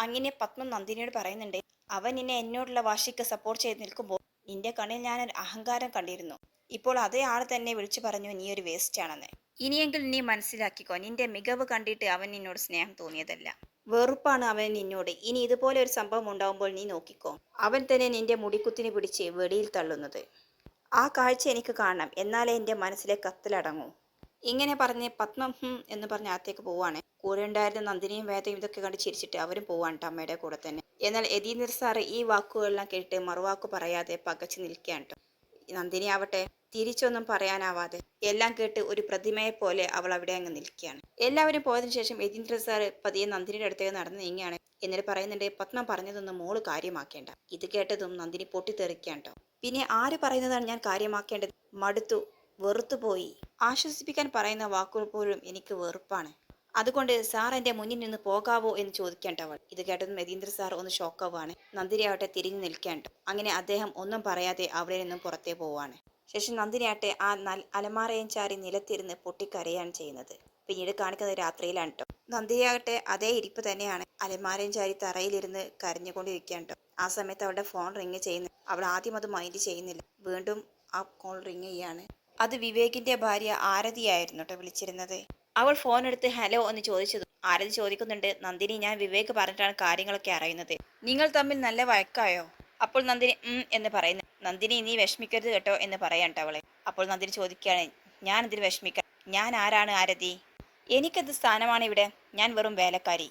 അങ്ങനെ പത്മ നന്ദിനിയോട് പറയുന്നുണ്ട് അവൻ നിന്നെ എന്നോടുള്ള വാശിക്ക് സപ്പോർട്ട് ചെയ്ത് നിൽക്കുമ്പോൾ നിന്റെ കണ്ണിൽ ഞാനൊരു അഹങ്കാരം കണ്ടിരുന്നു. ഇപ്പോൾ അതേ ആൾ തന്നെ വിളിച്ചു പറഞ്ഞു നീ ഒരു വേസ്റ്റ് ആണെന്ന്. ഇനിയെങ്കിൽ നീ മനസ്സിലാക്കിക്കോ നിന്റെ മികവ് കണ്ടിട്ട് അവൻ നിന്നോട് സ്നേഹം തോന്നിയതല്ല. വെറുപ്പാണ് അവൻ നിന്നോട്. ഇനി ഇതുപോലെ ഒരു സംഭവം ഉണ്ടാവുമ്പോൾ നീ നോക്കിക്കോ. അവൻ തന്നെ നിന്റെ മുടിക്കുത്തിന് പിടിച്ച് വെടിയിൽ തള്ളുന്നത്. ആ കാഴ്ച എനിക്ക് കാണണം. എന്നാലേ എന്റെ മനസ്സിലെ കത്തിലടങ്ങൂ. ഇങ്ങനെ പറഞ്ഞ് പത്മം എന്ന് പറഞ്ഞ് അകത്തേക്ക് പോവാണ് കൂടെ ഉണ്ടായിരുന്ന നന്ദിനിയും വേദയും ഇതൊക്കെ കണ്ട് ചിരിച്ചിട്ട് അവരും പോവാണ് അമ്മയുടെ കൂടെ തന്നെ. എന്നാൽ യതീന്ദ്ര സാറ് ഈ വാക്കുകളെല്ലാം കേട്ട് മറുവാക്ക് പറയാതെ പകച്ചു നിൽക്കുകയാണ്. നന്ദിനി ആവട്ടെ തിരിച്ചൊന്നും പറയാനാവാതെ എല്ലാം കേട്ട് ഒരു പ്രതിമയെ പോലെ അവൾ അവിടെ അങ്ങ് നിൽക്കുകയാണ്. എല്ലാവരും പോയതിനു ശേഷം യതീന്ദ്ര സാർ പതിയെ നന്ദിനിയുടെ അടുത്തേക്ക് നടന്നു നീങ്ങുകയാണ്. എന്നിട്ട് പറയുന്നുണ്ട് പത്മ പറഞ്ഞതൊന്നും മോൾ കാര്യമാക്കേണ്ട. ഇത് കേട്ടതും നന്ദിനി പൊട്ടിത്തെറിക്കുകയാണ് പിന്നെ ആര് പറയുന്നതാണ് ഞാൻ കാര്യമാക്കേണ്ടത്? മടുത്തു വെറുത്തുപോയി. ആശ്വസിപ്പിക്കാൻ പറയുന്ന വാക്കുകൾ പോലും എനിക്ക് വെറുപ്പാണ്. അതുകൊണ്ട് സാർ എന്റെ മുന്നിൽ നിന്ന് പോകാവോ എന്ന് ചോദിക്കേണ്ടവൾ ഇത് കേട്ടതും യതീന്ദ്ര സാർ ഒന്ന് ഷോക്കാവുകയാണ്. നന്ദിനിയാവട്ടെ തിരിഞ്ഞു നിൽക്കേണ്ട. അങ്ങനെ അദ്ദേഹം ഒന്നും പറയാതെ അവിടെ നിന്നും പുറത്തേ പോവാണ് ശേഷം നന്ദിനിയാട്ടെ ആ നൽ അലമാറയും ചാരി നിലത്തിരുന്ന് പൊട്ടിക്കരയാണ് ചെയ്യുന്നത്. പിന്നീട് കാണിക്കുന്നത് രാത്രിയിലാണ് കേട്ടോ. നന്ദിയാകട്ടെ അതേ ഇരിപ്പ് തന്നെയാണ്. അലമാരയും ചാരി തറയിലിരുന്ന് കരഞ്ഞുകൊണ്ടിരിക്കുകയാണ് ആ സമയത്ത് അവളുടെ ഫോൺ റിങ് ചെയ്യുന്നു അവൾ ആദ്യം അത് മൈൻഡ് ചെയ്യുന്നില്ല. വീണ്ടും ആ കോൾ റിങ് ചെയ്യാണ്. അത് വിവേകിന്റെ ഭാര്യ ആരതിയായിരുന്നു കേട്ടോ വിളിച്ചിരുന്നത്. അവൾ ഫോൺ എടുത്ത് ഹലോ എന്ന് ചോദിച്ചത് ആരതി ചോദിക്കുന്നുണ്ട് നന്ദിനി ഞാൻ വിവേക് പറഞ്ഞിട്ടാണ് കാര്യങ്ങളൊക്കെ അറിയുന്നത്. നിങ്ങൾ തമ്മിൽ നല്ല വഴക്കായോ? അപ്പോൾ നന്ദിനി ഉം എന്ന് പറയുന്നു. നന്ദിനി നീ വിഷമിക്കരുത് കേട്ടോ എന്ന് പറയാൻ അവളെ. അപ്പോൾ നന്ദിനി ചോദിക്കുകയാണ് ഞാൻ ഇതിൽ വിഷമിക്കാം? ഞാൻ ആരാണ് ആരതി? എനിക്കെന്ത് സ്ഥാനമാണ് ഇവിടെ? ഞാൻ വെറും വേലക്കാരി.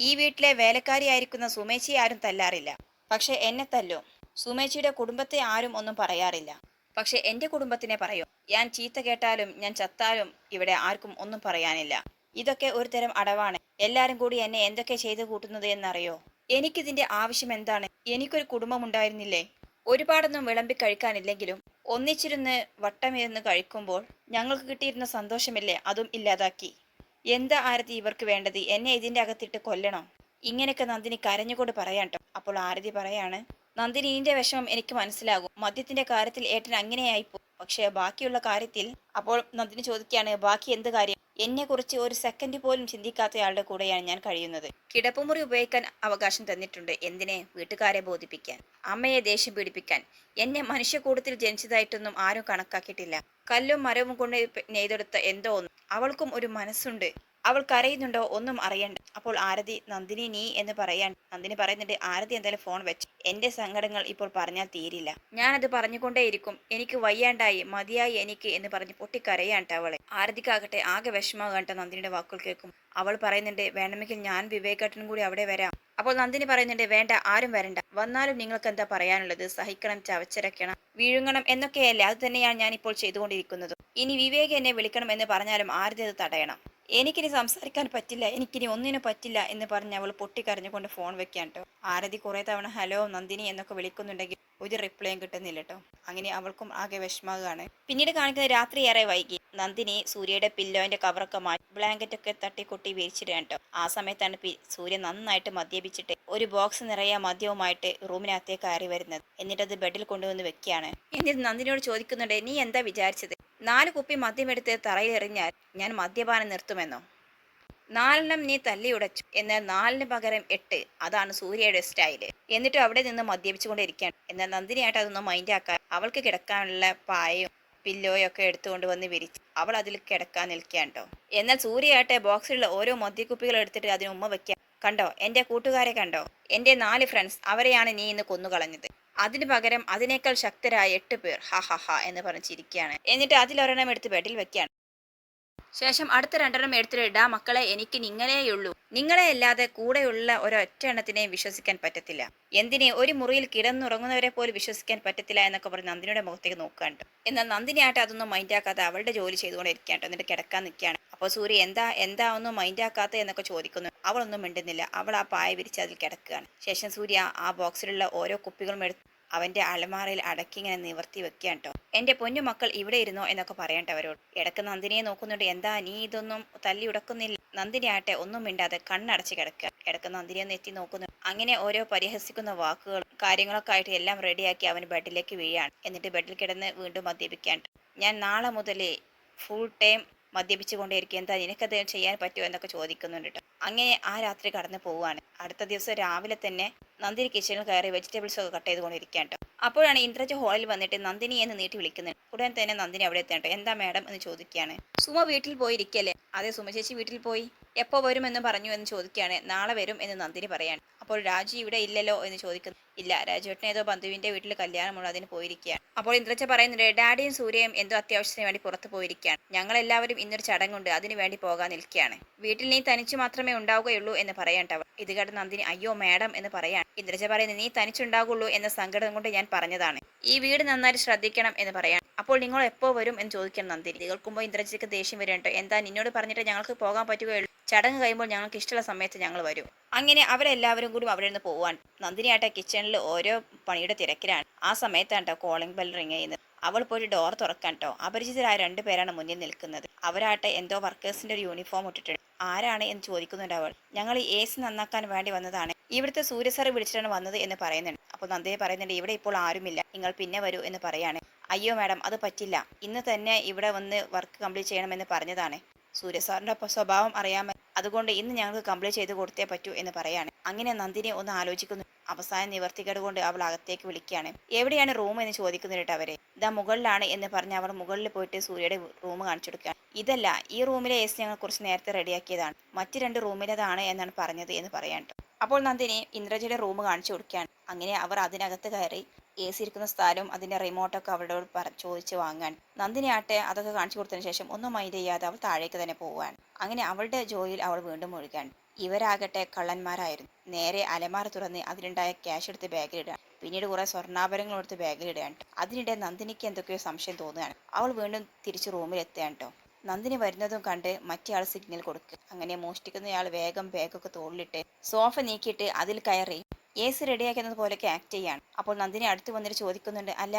ഈ വീട്ടിലെ വേലക്കാരിയായിരിക്കുന്ന സുമേച്ചിയെ ആരും തല്ലാറില്ല. പക്ഷെ എന്നെ തല്ലും. സുമേച്ചിയുടെ കുടുംബത്തെ ആരും ഒന്നും പറയാറില്ല. പക്ഷെ എന്റെ കുടുംബത്തിനെ പറയൂ? ഞാൻ ചീത്ത കേട്ടാലും ഞാൻ ചത്താലും ഇവിടെ ആർക്കും ഒന്നും പറയാനില്ല. ഇതൊക്കെ ഒരു തരം അടവാണ്. എല്ലാരും കൂടി എന്നെ എന്തൊക്കെ ചെയ്തു കൂട്ടുന്നത് എന്നറിയോ? എനിക്കിതിന്റെ ആവശ്യം എന്താണ്? എനിക്കൊരു കുടുംബമുണ്ടായിരുന്നില്ലേ? ഒരുപാടൊന്നും വിളമ്പി കഴിക്കാനില്ലെങ്കിലും ഒന്നിച്ചിരുന്ന് വട്ടമിരുന്ന് കഴിക്കുമ്പോൾ ഞങ്ങൾക്ക് കിട്ടിയിരുന്ന സന്തോഷമില്ലേ അതും ഇല്ലാതാക്കി? എന്താ ആരതി ഇവർക്ക് വേണ്ടത്? എന്നെ ഇതിന്റെ അകത്തിട്ട് കൊല്ലണോ? ഇങ്ങനെയൊക്കെ നന്ദിനി കരഞ്ഞുകൊണ്ട് പറയാട്ടോ അപ്പോൾ ആരതി പറയാണ് നന്ദിനി ഇതിന്റെ വിഷമം എനിക്ക് മനസ്സിലാകും. മദ്യത്തിന്റെ കാര്യത്തിൽ ഏട്ടൻ അങ്ങനെയായിപ്പോ. പക്ഷേ ബാക്കിയുള്ള കാര്യത്തിൽ അപ്പോൾ നന്ദിനി ചോദിക്കുകയാണ് ബാക്കി എന്ത് കാര്യം? എന്നെക്കുറിച്ച് ഒരു സെക്കൻഡ് പോലും ചിന്തിക്കാത്തയാളുടെ കൂടെയാണ് ഞാൻ കഴിയുന്നത്. കിടപ്പുമുറി ഉപയോഗിക്കാൻ അവകാശം തന്നിട്ടുണ്ട്. എന്തിനെ? വീട്ടുകാരെ ബോധിപ്പിക്കാൻ. അമ്മയെ ദേഷ്യം പീഡിപ്പിക്കാൻ. എന്നെ മനുഷ്യക്കൂടത്തിൽ ജനിച്ചതായിട്ടൊന്നും ആരും കണക്കാക്കിയിട്ടില്ല. കല്ലും മരവും കൊണ്ട് നെയ്തെടുത്ത എന്തോ ഒന്നും. അവൾക്കും ഒരു മനസ്സുണ്ട്. അവൾ കരയുന്നുണ്ടോ ഒന്നും അറിയണ്ട. അപ്പോൾ ആരതി നന്ദിനി നീ എന്ന് പറയാൻ നന്ദിനി പറയുന്നുണ്ട് ആരതി എന്തായാലും ഫോൺ വെച്ചു. എന്റെ സങ്കടങ്ങൾ ഇപ്പോൾ പറഞ്ഞാൽ തീരില്ല. ഞാനത് പറഞ്ഞുകൊണ്ടേയിരിക്കും. എനിക്ക് വയ്യാണ്ടായി. മതിയായി എനിക്ക് എന്ന് പറഞ്ഞ് പൊട്ടിക്കരയാണ്ട അവളെ ആരതിക്കാകട്ടെ ആകെ വിഷമാകട്ടെ നന്ദിനിയുടെ വാക്കുകൾ കേൾക്കും. അവൾ പറയുന്നുണ്ട് വേണമെങ്കിൽ ഞാൻ വിവേകേട്ടനും കൂടി അവിടെ വരാം. അപ്പോൾ നന്ദിനി പറയുന്നുണ്ട് വേണ്ട ആരും വരണ്ട. വന്നാലും നിങ്ങൾക്ക് എന്താ പറയാനുള്ളത്? സഹിക്കണം ചവച്ചരക്കണം വീഴുങ്ങണം എന്നൊക്കെയല്ലേ? അത് തന്നെയാണ് ഞാൻ ഇപ്പോൾ ചെയ്തുകൊണ്ടിരിക്കുന്നത്. ഇനി വിവേക് എന്നെ വിളിക്കണം എന്ന് പറഞ്ഞാലും ആരതി അത് തടയണം. എനിക്കിനി സംസാരിക്കാൻ പറ്റില്ല എനിക്കിനി ഒന്നിനു പറ്റില്ല എന്ന് പറഞ്ഞ് അവൾ പൊട്ടിക്കരഞ്ഞുകൊണ്ട് ഫോൺ വെക്കാൻ കേട്ടോ ആരതി കുറെ തവണ ഹലോ നന്ദിനി എന്നൊക്കെ വിളിക്കുന്നുണ്ടെങ്കിൽ ഒരു റിപ്ലൈയും കിട്ടുന്നില്ല കേട്ടോ അങ്ങനെ അവൾക്കും ആകെ വിഷമാകുകയാണ് പിന്നീട് കാണിക്കുന്ന രാത്രി ഏറെ വൈകി. നന്ദിനി സൂര്യയുടെ പില്ലോന്റെ കവറൊക്കെ മാറ്റി ബ്ലാങ്കറ്റ് ഒക്കെ തട്ടിക്കൊട്ടി വിരിച്ചിടുകയാണ് കേട്ടോ ആ സമയത്താണ് സൂര്യ നന്നായിട്ട് മദ്യപിച്ചിട്ട് ഒരു ബോക്സ് നിറയെ മദ്യവുമായിട്ട് റൂമിനകത്തേക്ക് കയറി വരുന്നത്. എന്നിട്ട് അത് ബെഡിൽ കൊണ്ടുവന്ന് വെക്കുകയാണ്. എന്നിട്ട് നന്ദിനിയോട് ചോദിക്കുന്നുണ്ട് നീ എന്താ വിചാരിച്ചത്? നാല് കുപ്പി മദ്യമെടുത്ത് തറയിലെറിഞ്ഞാൽ ഞാൻ മദ്യപാനം നിർത്തുമെന്നോ? നാലെണ്ണം നീ തല്ലിയുടച്ചു എന്നാൽ നാലിന് പകരം എട്ട്. അതാണ് സൂര്യയുടെ സ്റ്റൈൽ എന്നിട്ട് അവിടെ നിന്ന് മദ്യപിച്ചുകൊണ്ടിരിക്കുകയാണ്. എന്നാൽ നന്ദിനിയായിട്ട് അതൊന്നും മൈൻഡാക്കാൻ അവൾക്ക് കിടക്കാനുള്ള പായയും പില്ലോയൊക്കെ എടുത്തുകൊണ്ട് വന്ന് വിരിച്ച് അവൾ അതിൽ കിടക്കാൻ നിൽക്കുകയാണ് കേട്ടോ എന്നാൽ സൂര്യയായിട്ട് ബോക്സിലുള്ള ഓരോ മദ്യക്കുപ്പികൾ എടുത്തിട്ട് അതിന് ഉമ്മ വെക്കാം കണ്ടോ? എന്റെ കൂട്ടുകാരെ കണ്ടോ? എന്റെ നാല് ഫ്രണ്ട്സ് അവരെയാണ് നീ ഇന്ന് കൊന്നുകളഞ്ഞത്. അതിനു പകരം അതിനേക്കാൾ ശക്തരായ എട്ട് പേർ ഹ ഹ ഹ എന്ന് പറഞ്ഞ് ചിരിക്കുകയാണ് എന്നിട്ട് അതിലൊരെണ്ണം എടുത്ത് ബെഡിൽ വെക്കുകയാണ്. ശേഷം അടുത്ത രണ്ടെണ്ണം എടുത്തിട്ട് ഇടാ മക്കളെ എനിക്ക് നിങ്ങളെയുള്ളൂ നിങ്ങളെ അല്ലാതെ കൂടെയുള്ള ഒരൊറ്റ എണ്ണത്തിനെയും വിശ്വസിക്കാൻ പറ്റത്തില്ല. എന്തിനെ ഒരു മുറിയിൽ കിടന്നുറങ്ങുന്നവരെ പോലും വിശ്വസിക്കാൻ പറ്റത്തില്ല എന്നൊക്കെ പറഞ്ഞ് നന്ദിനിയുടെ മുഖത്തേക്ക് നോക്കാണ്ട് എന്നാൽ നന്ദിനിയായിട്ട് അതൊന്നും മൈൻഡാക്കാതെ അവളുടെ ജോലി ചെയ്തുകൊണ്ടിരിക്കുകയാണ്. എന്നിട്ട് കിടക്കാൻ നിൽക്കുകയാണ്. അപ്പോൾ സൂര്യ എന്താ എന്താ ഒന്നും മൈൻഡാക്കാത്ത എന്നൊക്കെ ചോദിക്കുന്നു. അവളൊന്നും മിണ്ടുന്നില്ല. അവൾ ആ പായ വിരിച്ച് അതിൽ കിടക്കുകയാണ്. ശേഷം സൂര്യ ആ ബോക്സിലുള്ള ഓരോ കുപ്പികളും എടുത്ത് അവന്റെ അലമാറയിൽ അടക്കി ഇങ്ങനെ നിവർത്തി വെക്കുകയാണ് കേട്ടോ. എന്റെ പൊന്നു മക്കൾ ഇവിടെ ഇരുന്നോ? എന്നൊക്കെ പറയട്ടെ അവരോട്. ഇടയ്ക്ക് നന്ദിനിയെ നോക്കുന്നുണ്ട്. എന്താ നീ ഇതൊന്നും തല്ലി ഉടക്കുന്നില്ല. നന്ദിനി ആട്ടെ ഒന്നും മിണ്ടാതെ കണ്ണടച്ച് കിടക്കുക. ഇടയ്ക്ക് നന്ദിനിയെ ഒന്ന് എത്തി നോക്കുന്നു. അങ്ങനെ ഓരോ പരിഹസിക്കുന്ന വാക്കുകളും കാര്യങ്ങളൊക്കെ ആയിട്ട് എല്ലാം റെഡിയാക്കി അവൻ ബെഡിലേക്ക് വീഴാണ് എന്നിട്ട് ബെഡിൽ കിടന്ന് വീണ്ടും മദ്യപിക്കാൻ ഞാൻ നാളെ മുതലേ ഫുൾ ടൈം മദ്യപിച്ചുകൊണ്ടേയിരിക്കും എന്താ നിനക്കത് ചെയ്യാൻ പറ്റുമോ? എന്നൊക്കെ ചോദിക്കുന്നുണ്ട് കേട്ടോ. അങ്ങനെ ആ രാത്രി കടന്നു പോവുകയാണ്. അടുത്ത ദിവസം രാവിലെ തന്നെ നന്ദിനി കിച്ചണിൽ കയറി വെജിറ്റബിൾസ് ഒക്കെ കട്ട് ചെയ്തുകൊണ്ടിരിക്കാൻ കേട്ടോ അപ്പോഴാണ് ഇന്ദ്രജ ഹോളിൽ വന്നിട്ട് നന്ദിനി എന്ന് നീട്ടി വിളിക്കുന്നത്. ഉടൻ തന്നെ നന്ദിനി അവിടെ എത്തേണ്ട എന്താ മാഡം എന്ന് ചോദിക്കുകയാണ്. സുമ വീട്ടിൽ പോയിരിക്കല്ലേ? അതെ സുമ ചേച്ചി വീട്ടിൽ പോയി. എപ്പോൾ വരുമെന്ന് പറഞ്ഞു എന്ന് ചോദിക്കുകയാണ്. നാളെ വരും എന്ന് നന്ദിനി പറയാണ്. അപ്പോൾ രാജു ഇവിടെ ഇല്ലല്ലോ എന്ന് ചോദിക്കുന്നു. ഇല്ല രാജുവേട്ടൻ ഏതോ ബന്ധുവിന്റെ വീട്ടിൽ കല്യാണമുള്ള അതിന് പോയിരിക്കുകയാണ്. അപ്പോൾ ഇന്ദ്രച്ച പറയുന്നുണ്ട് ഡാഡിയും സൂര്യയും എന്തോ അത്യാവശ്യത്തിന് വേണ്ടി പുറത്ത് പോയിരിക്കുകയാണ്. ഞങ്ങൾ എല്ലാവരും ഇന്നൊരു ചടങ്ങുണ്ട് അതിന് വേണ്ടി പോകാൻ നിൽക്കുകയാണ്. വീട്ടിൽ നീ തനിച്ചു മാത്രമേ ഉണ്ടാവുകയുള്ളൂ എന്ന് പറയണ്ടവർ ഇത് കേട്ട് നന്ദിനി അയ്യോ മാഡം എന്ന് പറയാണ്. ഇന്ദ്രജ പറയുന്നത് നീ തനിച്ചുണ്ടാകുള്ളൂ എന്ന സങ്കടം കൊണ്ട് ഞാൻ പറഞ്ഞതാണ്. ഈ വീട് നന്നായി ശ്രദ്ധിക്കണം എന്ന് പറയാണ്. അപ്പോൾ നിങ്ങൾ എപ്പോ വരും എന്ന് ചോദിക്കണം നന്ദിനി. കേൾക്കുമ്പോൾ ഇന്ദ്രജിക്ക് ദേഷ്യം വരും കേട്ടോ എന്താ നിന്നോട് പറഞ്ഞിട്ട് ഞങ്ങൾക്ക് പോകാൻ പറ്റുകയുള്ളൂ? ചടങ്ങ് കഴിയുമ്പോൾ ഞങ്ങൾക്ക് ഇഷ്ടമുള്ള സമയത്ത് ഞങ്ങൾ വരും. അങ്ങനെ അവരെല്ലാവരും കൂടി അവിടെ നിന്ന് പോവാൻ നന്ദിനിയാട്ട കിച്ചണിൽ ഓരോ പണിയുടെ തിരക്കിലാണ്. ആ സമയത്താണ് കേട്ടോ കോളിംഗ് ബെൽ റിങ് ചെയ്യുന്നത്. അവൾ പോയിട്ട് ഡോർ തുറക്കാൻ കേട്ടോ അപരിചിതരായ രണ്ടു പേരാണ് മുന്നിൽ നിൽക്കുന്നത്. അവരാട്ടെ എന്തോ വർക്കേഴ്സിന്റെ ഒരു യൂണിഫോം ഇട്ടിട്ടുണ്ട്. ആരാണ് എന്ന് ചോദിക്കുന്നുണ്ട് അവൾ. ഞങ്ങൾ ഈ എ സി നന്നാക്കാൻ വേണ്ടി വന്നതാണ്. ഇവിടുത്തെ സൂര്യ സാറ് വിളിച്ചിട്ടാണ് വന്നത് എന്ന് പറയുന്നുണ്ട്. അപ്പോൾ നന്ദിനി പറയുന്നുണ്ട് ഇവിടെ ഇപ്പോൾ ആരുമില്ല. നിങ്ങൾ പിന്നെ വരൂ എന്ന് പറയാണ്. അയ്യോ മാഡം അത് പറ്റില്ല. ഇന്ന് തന്നെ ഇവിടെ വന്ന് വർക്ക് കംപ്ലീറ്റ് ചെയ്യണമെന്ന് പറഞ്ഞതാണ്. സൂര്യസാറിന്റെ സ്വഭാവം അറിയാമോ അതുകൊണ്ട് ഇന്ന് ഞങ്ങൾക്ക് കംപ്ലീറ്റ് ചെയ്ത് കൊടുത്തേ പറ്റൂ എന്ന് പറയാണ്. അങ്ങനെ നന്ദിനി ഒന്ന് ആലോചിക്കുന്നു. അവസാന നിവർത്തിക്കേട് കൊണ്ട് അവൾ അകത്തേക്ക് വിളിക്കുകയാണ്. എവിടെയാണ് റൂം എന്ന് ചോദിക്കുന്നുണ്ട് അവരെ? ഇതാ മുകളിലാണ് എന്ന് പറഞ്ഞ് അവൾ മുകളിൽ പോയിട്ട് സൂര്യയുടെ റൂം കാണിച്ചു കൊടുക്കുകയാണ് ഇതല്ല ഈ റൂമിലെ എ സി ഞങ്ങൾ കുറച്ച് നേരത്തെ റെഡിയാക്കിയതാണ്. മറ്റ് രണ്ട് റൂമിലേതാണ് എന്നാണ് പറഞ്ഞത് എന്ന് പറയാൻ അപ്പോൾ നന്ദിനി ഇന്ദ്രജയുടെ റൂം കാണിച്ചു കൊടുക്കുകയാണ്. അങ്ങനെ അവർ അതിനകത്ത് കയറി എ സി ഇരിക്കുന്ന സ്ഥലവും അതിന്റെ റിമോട്ടൊക്കെ അവളോട് പറ ചോദിച്ച് വാങ്ങാൻ. നന്ദിനിയാട്ടെ അതൊക്കെ കാണിച്ചു കൊടുത്തതിന് ശേഷം ഒന്നും മൈൻഡ് ചെയ്യാതെ അവൾ താഴേക്ക് തന്നെ പോവാൻ. അങ്ങനെ അവളുടെ ജോലിയിൽ അവൾ വീണ്ടും ഒഴുകാൻ. ഇവരാകട്ടെ കള്ളന്മാരായിരുന്നു. നേരെ അലമാര തുറന്ന് അതിലുണ്ടായ ക്യാഷ് എടുത്ത് ബാഗിലിടാൻ പിന്നീട് കുറെ സ്വർണാഭരണങ്ങൾ എടുത്ത് ബാഗിലിടുകയാണ്. അതിനിടെ നന്ദിനിക്ക് എന്തൊക്കെയോ സംശയം തോന്നുകയാണ്. അവൾ വീണ്ടും തിരിച്ച് റൂമിൽ എത്തുകയാണ് കേട്ടോ നന്ദിനി വരുന്നതും കണ്ട് മറ്റേയാൾ സിഗ്നൽ കൊടുക്കുക അങ്ങനെ മോഷ്ടിക്കുന്നയാൾ വേഗം ബാഗൊക്കെ തോളിലിട്ട് സോഫ നീക്കിയിട്ട് അതിൽ കയറി എ സി റെഡിയാക്കുന്നത് പോലെയൊക്കെ ആക്ട് ചെയ്യാണ്. അപ്പോൾ നന്ദിനി അടുത്ത് വന്നിട്ട് ചോദിക്കുന്നുണ്ട് അല്ല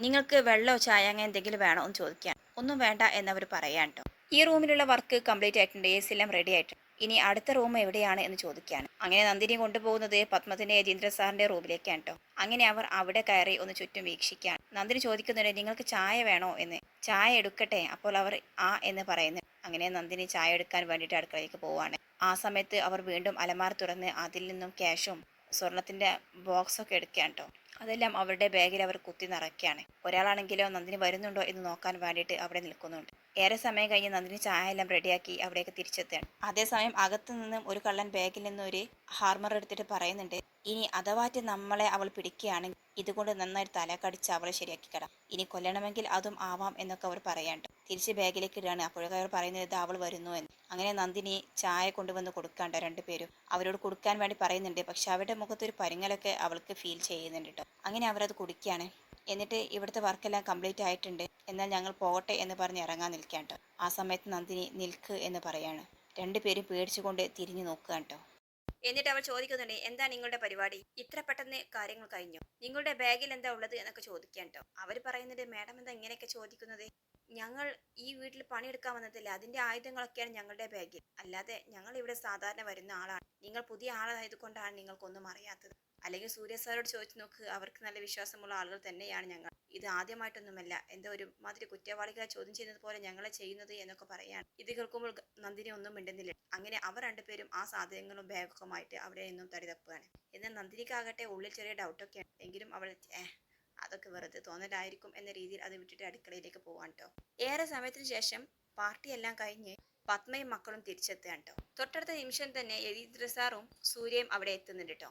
നിങ്ങൾക്ക് വെള്ളമോ ചായ അങ്ങനെ എന്തെങ്കിലും വേണോ എന്ന് ചോദിക്കാൻ? ഒന്നും വേണ്ട എന്നവർ പറയാൻ കേട്ടോ ഈ റൂമിലുള്ള വർക്ക് കംപ്ലീറ്റ് ആയിട്ടുണ്ട് എ എല്ലാം റെഡി ആയിട്ടുണ്ട് ഇനി അടുത്ത റൂം എവിടെയാണ് എന്ന് ചോദിക്കുകയാണ് അങ്ങനെ നന്ദിനി കൊണ്ടുപോകുന്നത് പത്മത്തിന്റെ യജീന്ദ്ര സാറിന്റെ റൂമിലേക്കാണ് കേട്ടോ അങ്ങനെ അവർ അവിടെ കയറി ഒന്ന് ചുറ്റും വീക്ഷിക്കുകയാണ് നന്ദിനി ചോദിക്കുന്നുണ്ട് നിങ്ങൾക്ക് ചായ വേണോ? എന്ന്. ചായ എടുക്കട്ടെ അപ്പോൾ അവർ ആ എന്ന് പറയുന്നു. അങ്ങനെ നന്ദിനി ചായ എടുക്കാൻ വേണ്ടിയിട്ട് അടുക്കളയിലേക്ക് പോവുകയാണ്. ആ സമയത്ത് അവർ വീണ്ടും അലമാർ തുറന്ന് അതിൽ നിന്നും ക്യാഷും സ്വർണത്തിന്റെ ബോക്സൊക്കെ എടുക്കുകയാണ് കേട്ടോ അതെല്ലാം അവരുടെ ബാഗിൽ അവർ കുത്തി നിറയ്ക്കുകയാണ്. ഒരാളാണെങ്കിലോ നന്ദിനി വരുന്നുണ്ടോ എന്ന് നോക്കാൻ വേണ്ടിയിട്ട് അവിടെ നിൽക്കുന്നുണ്ട്. ഏറെ സമയം കഴിഞ്ഞ് നന്ദിനി ചായ എല്ലാം റെഡിയാക്കി അവിടേക്ക് തിരിച്ചെത്തുകയാണ്. അതേസമയം അകത്തു നിന്നും ഒരു കള്ളൻ ബാഗിൽ നിന്ന് ഒരു ഹാർമർ എടുത്തിട്ട് പറയുന്നുണ്ട് ഇനി അഥവാറ്റ് നമ്മളെ അവൾ പിടിക്കുകയാണെങ്കിൽ ഇതുകൊണ്ട് നന്നായി തല കടിച്ച് അവളെ ശരിയാക്കി കിടാം ഇനി കൊല്ലണമെങ്കിൽ അതും ആവാം എന്നൊക്കെ അവർ പറയാണ്ട് തിരിച്ച് ബാഗിലേക്ക് ഇടുകയാണ്. അപ്പോഴൊക്കെ അവർ പറയുന്നത് "ദാ അവൾ വരുന്നു എന്ന്. അങ്ങനെ നന്ദിനി ചായ കൊണ്ടുവന്ന് കൊടുക്കാണ്ട് രണ്ടുപേരും അവരോട് കൊടുക്കാൻ വേണ്ടി പറയുന്നുണ്ട്. പക്ഷെ അവരുടെ മുഖത്തൊരു പരിങ്ങലൊക്കെ അവൾക്ക് ഫീൽ ചെയ്യുന്നുണ്ട് കേട്ടോ അങ്ങനെ അവരത് കുടിക്കുകയാണ് എന്നിട്ട് ഇവിടുത്തെ വർക്കെല്ലാം കംപ്ലീറ്റ് ആയിട്ടുണ്ട്. എന്നാൽ ഞങ്ങൾ പോകട്ടെ എന്ന് പറഞ്ഞ് ഇറങ്ങാൻ നിൽക്കാൻ കേട്ടോ ആ സമയത്ത് നന്ദിനി നിൽക്ക് എന്ന് പറയാണ്. രണ്ടുപേരും പേടിച്ചുകൊണ്ട് തിരിഞ്ഞു നോക്കുക കേട്ടോ എന്നിട്ട് അവൾ ചോദിക്കുന്നുണ്ട് എന്താ നിങ്ങളുടെ പരിപാടി? ഇത്ര പെട്ടെന്ന് കാര്യങ്ങൾ കഴിഞ്ഞു? നിങ്ങളുടെ ബാഗിൽ എന്താ ഉള്ളത്? എന്നൊക്കെ ചോദിക്കാൻ കേട്ടോ അവർ പറയുന്നുണ്ട് മാഡം എന്താ ഇങ്ങനെയൊക്കെ ചോദിക്കുന്നത്? ഞങ്ങൾ ഈ വീട്ടിൽ പണിയെടുക്കാൻ വന്നതല്ല അതിന്റെ ആയുധങ്ങളൊക്കെയാണ് ഞങ്ങളുടെ ബാഗിൽ. അല്ലാതെ ഞങ്ങൾ ഇവിടെ സാധാരണ വരുന്ന ആളാണ്. നിങ്ങൾ പുതിയ ആളായതുകൊണ്ടാണ് നിങ്ങൾക്കൊന്നും അറിയാത്തത്. അല്ലെങ്കിൽ സൂര്യ സാറോട് ചോദിച്ചു നോക്ക് അവർക്ക് നല്ല വിശ്വാസമുള്ള ആളുകൾ തന്നെയാണ് ഞങ്ങൾ. ഇത് ആദ്യമായിട്ടൊന്നുമല്ല. എന്തോ ഒരു മാതിരി കുറ്റവാളികളെ ചോദ്യം ചെയ്യുന്നത് പോലെ ഞങ്ങളെ ചെയ്യുന്നത് എന്നൊക്കെ പറയാണ് ഇത് കേൾക്കുമ്പോൾ നന്ദിനി ഒന്നും മിണ്ടുന്നില്ല. അങ്ങനെ അവർ രണ്ടുപേരും ആ സാധനങ്ങളും ബാഗൊക്കെ അവിടെ നിന്നും തടിതപ്പുകയാണ് എന്നാൽ നന്ദിനിക്കാകട്ടെ ഉള്ളിൽ ചെറിയ ഡൗട്ടൊക്കെയാണ് എങ്കിലും അവൾ ഏഹ് അതൊക്കെ വെറുതെ തോന്നലായിരിക്കും എന്ന രീതിയിൽ അത് വിട്ടിട്ട് അടുക്കളയിലേക്ക് പോവാൻ കേട്ടോ ഏറെ സമയത്തിന് ശേഷം പാർട്ടി എല്ലാം കഴിഞ്ഞ് പത്മയും മക്കളും തിരിച്ചെത്തുകയാണ് കേട്ടോ തൊട്ടടുത്ത നിമിഷം തന്നെ യതീന്ദ്ര സാറും സൂര്യയും അവിടെ എത്തുന്നുണ്ട് കേട്ടോ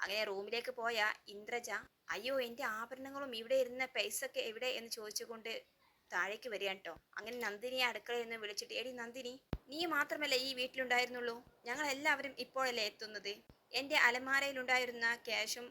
അങ്ങനെ റൂമിലേക്ക് പോയ ഇന്ദ്രജ അയ്യോ എന്റെ ആഭരണങ്ങളും ഇവിടെ ഇരുന്ന പൈസ ഒക്കെ എവിടെ? എന്ന് ചോദിച്ചുകൊണ്ട് താഴേക്ക് വരികയാണ് കേട്ടോ അങ്ങനെ നന്ദിനിയെ അടുക്കളയിൽ നിന്ന് വിളിച്ചിട്ട് എടി നന്ദിനി നീ മാത്രമല്ല ഈ വീട്ടിലുണ്ടായിരുന്നുള്ളൂ? ഞങ്ങൾ എല്ലാവരും ഇപ്പോഴല്ലേ എത്തുന്നത്? എന്റെ അലമാരയിലുണ്ടായിരുന്ന ക്യാഷും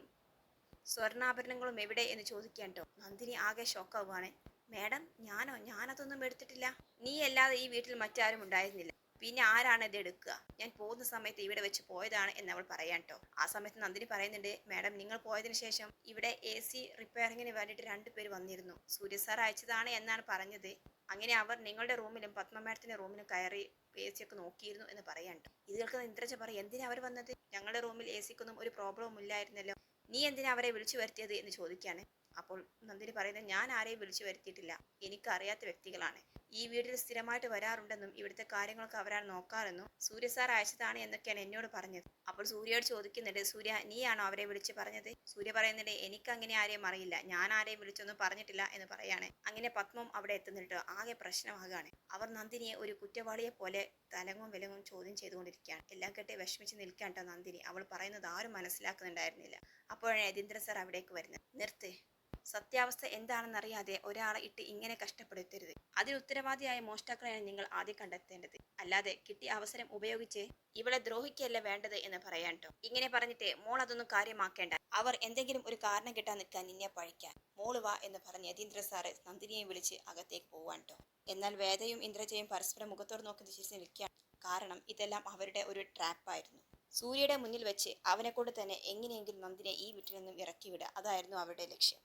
സ്വർണാഭരണങ്ങളും എവിടെ എന്ന് ചോദിക്കാൻ കേട്ടോ നന്ദിനി ആകെ ഷോക്കാവുകയാണ് മേഡം ഞാനോ? ഞാനതൊന്നും എടുത്തിട്ടില്ല. നീ അല്ലാതെ ഈ വീട്ടിൽ മറ്റാരും ഉണ്ടായിരുന്നില്ല. പിന്നെ ആരാണ് ഇത് എടുക്കുക? ഞാൻ പോകുന്ന സമയത്ത് ഇവിടെ വെച്ച് പോയതാണ് എന്ന് അവൾ പറയാൻ കേട്ടോ ആ സമയത്ത് നന്ദിനി പറയുന്നുണ്ട് മാഡം നിങ്ങൾ പോയതിനു ശേഷം ഇവിടെ എ സി റിപ്പയറിങ്ങിന് വേണ്ടിയിട്ട് രണ്ടുപേർ വന്നിരുന്നു. സൂര്യ സാർ അയച്ചതാണ് എന്നാണ് പറഞ്ഞത്. അങ്ങനെ അവർ നിങ്ങളുടെ റൂമിലും പത്മ മാഡത്തിന്റെ റൂമിലും കയറി എ സി ഒക്കെ നോക്കിയിരുന്നു എന്ന് പറയാൻ കേട്ടോ ഇത് കേൾക്കുന്ന ഇന്ദ്രജ പറയും എന്തിനാ അവർ വന്നത്? ഞങ്ങളുടെ റൂമിൽ എ സിക്കൊന്നും ഒരു പ്രോബ്ലവും ഇല്ലായിരുന്നല്ലോ. നീ എന്തിനാ അവരെ വിളിച്ചു വരുത്തിയത് എന്ന് ചോദിക്കുകയാണ്. അപ്പോൾ നന്ദിനി പറയുന്നത് ഞാൻ ആരെയും വിളിച്ചു വരുത്തിയിട്ടില്ല. എനിക്ക് അറിയാത്ത വ്യക്തികളാണ്. ഈ വീട്ടിൽ സ്ഥിരമായിട്ട് വരാറുണ്ടെന്നും ഇവിടുത്തെ കാര്യങ്ങളൊക്കെ അവരാണ് നോക്കാറെന്നും സൂര്യ സാർ അയച്ചതാണ് എന്നൊക്കെയാണ് എന്നോട് പറഞ്ഞത്. അപ്പോൾ സൂര്യയോട് ചോദിക്കുന്നുണ്ട് സൂര്യ നീയാണോ അവരെ വിളിച്ച് പറഞ്ഞത്? സൂര്യ പറയുന്നുണ്ട് എനിക്ക് അങ്ങനെ ആരെയും അറിയില്ല. ഞാൻ ആരെയും വിളിച്ചൊന്നും പറഞ്ഞിട്ടില്ല എന്ന് പറയാണ്. അങ്ങനെ പത്മം അവിടെ എത്തുന്നുണ്ട്. ആകെ പ്രശ്നമാകുകയാണ്. അവർ നന്ദിനിയെ ഒരു കുറ്റവാളിയെ പോലെ തലങ്ങും വിലങ്ങും ചോദ്യം ചെയ്തുകൊണ്ടിരിക്കുകയാണ്. എല്ലാം കെട്ടി വിഷമിച്ച് നിൽക്കാൻ നന്ദിനി. അവൾ പറയുന്നത് ആരും മനസ്സിലാക്കുന്നുണ്ടായിരുന്നില്ല. അപ്പോഴാണ് യതീന്ദ്ര സാർ അവിടേക്ക് വരുന്നത്. നിർത്ത്. സത്യാവസ്ഥ എന്താണെന്നറിയാതെ ഒരാളെ ഇട്ട് ഇങ്ങനെ കഷ്ടപ്പെടുത്തരുത്. അതിന് ഉത്തരവാദിയായ മോഷ്ടാക്കളെയാണ് നിങ്ങൾ ആദ്യം കണ്ടെത്തേണ്ടത്. അല്ലാതെ കിട്ടിയ അവസരം ഉപയോഗിച്ച് ഇവളെ ദ്രോഹിക്കല്ല വേണ്ടത് എന്ന് പറയാൻ ഇങ്ങനെ പറഞ്ഞിട്ട് മോൾ അതൊന്നും കാര്യമാക്കേണ്ട. അവർ എന്തെങ്കിലും ഒരു കാരണം കിട്ടാൻ നിൽക്കാൻ നിന്നെ പഴിക്കാൻ മോൾ വാ എന്ന് പറഞ്ഞ് യതീന്ദ്ര സാറ് നന്ദിനിയെ വിളിച്ച് അകത്തേക്ക് പോവാൻ എന്നാൽ വേദയും ഇന്ദ്രജയും പരസ്പരം മുഖത്തോട് നോക്കി തിരിച്ച് നിൽക്കുകയാണ്. കാരണം ഇതെല്ലാം അവരുടെ ഒരു ട്രാപ്പായിരുന്നു. സൂര്യയുടെ മുന്നിൽ വെച്ച് അവനെക്കൊണ്ട് തന്നെ എങ്ങനെയെങ്കിലും നന്ദിനെ ഈ വീട്ടിൽ നിന്നും ഇറക്കിവിടുക അതായിരുന്നു അവരുടെ ലക്ഷ്യം.